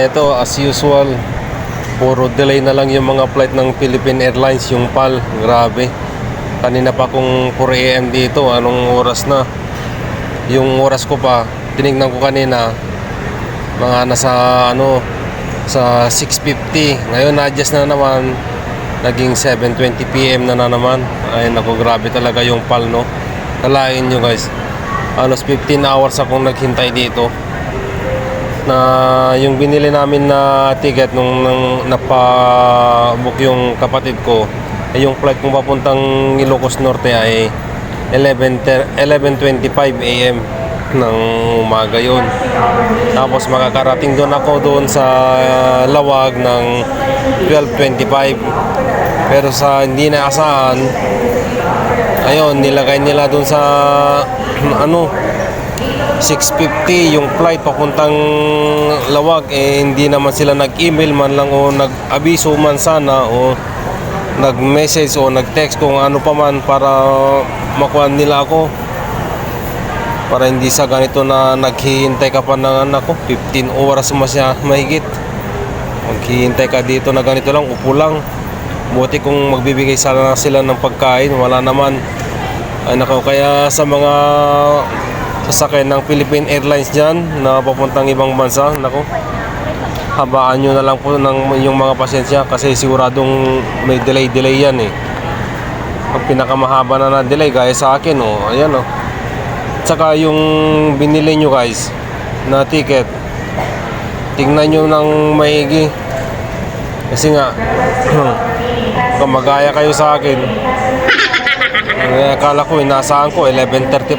Ito, as usual, puro delay na lang yung mga flight ng Philippine Airlines, yung PAL. Grabe. Kanina pa kung 4 a.m. dito, anong oras na? Yung oras ko pa, tinignan ko kanina, mga nasa ano, sa 6.50. Ngayon, na-adjust na naman, naging 7.20 p.m. na na naman. Ay, naku, grabe talaga yung PAL, no? Kalain nyo guys, halos 15 hours akong naghintay dito na yung binili namin na ticket nung, nung napabook yung kapatid ko ay yung flight kong papuntang Ilocos Norte ay 11 ter- 11.25 a.m. ng umaga yun tapos makakarating doon ako doon sa lawag ng 12.25 pero sa hindi na asahan ayun nilagay nila doon sa ano 6.50 yung flight papuntang Lawag eh hindi naman sila nag-email man lang o nag-abiso man sana o nag-message o nag-text kung ano pa man para makuha nila ako. Para hindi sa ganito na naghihintay ka pa ng anak ko 15 oras masya mahigit. Maghihintay ka dito na ganito lang upo lang. Buti kung magbibigay sana sila ng pagkain wala naman. Ay nako kaya sa mga sasakyan ng Philippine Airlines dyan na papuntang ibang bansa. Nako habaan nyo na lang po ng yung mga pasensya kasi siguradong may delay delay yan eh. Ang pinakamahaba na na delay gaya sa akin oh. Ayan oh. Tsaka yung binili nyo guys na ticket. Tingnan nyo ng maigi. Kasi nga kung magaya kayo sa akin eh, akala ko inasaan ko? 11.35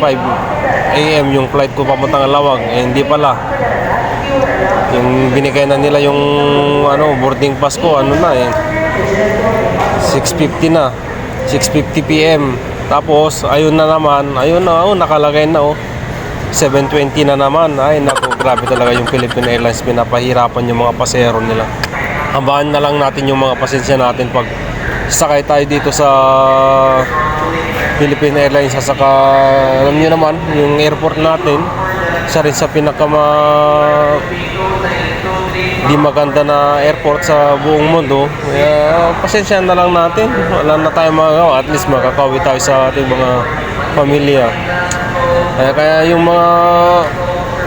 AM yung flight ko papuntang Lawag. Eh, hindi pala. Yung binigay na nila yung ano boarding pass ko ano na eh. 6.50 na. 6.50 PM tapos ayun na naman. Ayun na oh, nakalagay na oh. 7.20 na naman. Ay nako grabe talaga yung Philippine Airlines. Pinapahirapan yung mga pasahero nila. Habaan na lang natin yung mga pasensya natin pag sakay tayo dito sa Philippine Airlines sasaka alam niyo naman yung airport natin isa rin sa pinakama di maganda na airport sa buong mundo. Kaya pasensya na lang natin. Wala na tayong magagawa. At least makakawi tayo sa ating mga pamilya. Kaya, kaya yung mga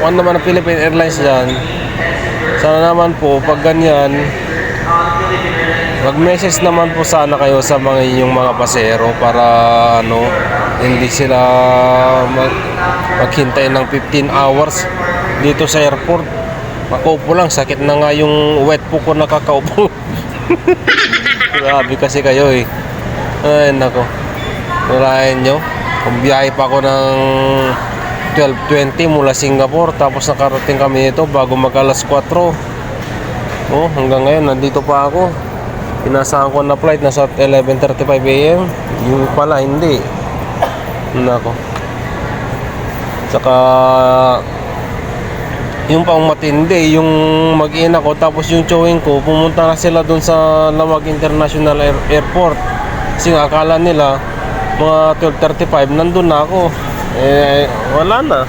kung naman ng Philippine Airlines dyan sana naman po pag ganyan Mag-message naman po sana kayo sa mga inyong mga pasero para ano hindi sila mag maghintay ng 15 hours dito sa airport. Makaupo lang, sakit na nga yung wet po ko nakakaupo. Grabe kasi kayo eh. Ay nako. Nalayan nyo. Kung biyahe pa ako ng 12.20 mula Singapore tapos nakarating kami dito bago mag alas 4. Oh, hanggang ngayon nandito pa ako. Inasahan ko na flight nasa 11.35 a.m. Yung pala hindi. Nako. Tsaka yung pang matindi, yung mag-ina ko tapos yung chowing ko, pumunta na sila dun sa Lawag International Air- Airport. Kasi nga, akala nila mga 12.35 nandun na ako. Eh, wala na.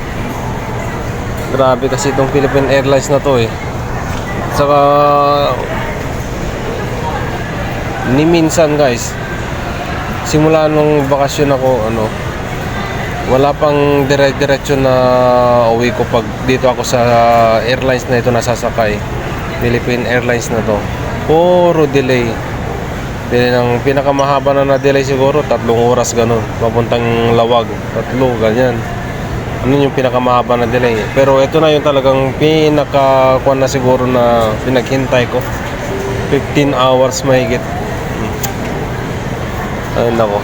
Grabe kasi itong Philippine Airlines na to eh. Saka ni minsan guys simula nung bakasyon ako ano wala pang dire-diretso na uwi ko pag dito ako sa airlines na ito nasasakay. Philippine Airlines na to. Puro delay. Delay ng pinakamahaba na na delay siguro tatlong oras ganun papuntang lawag. Tatlo ganyan. Ano yung pinakamahaba na delay. Pero ito na yung talagang pinaka na siguro na pinaghintay ko. 15 hours mahigit ay nako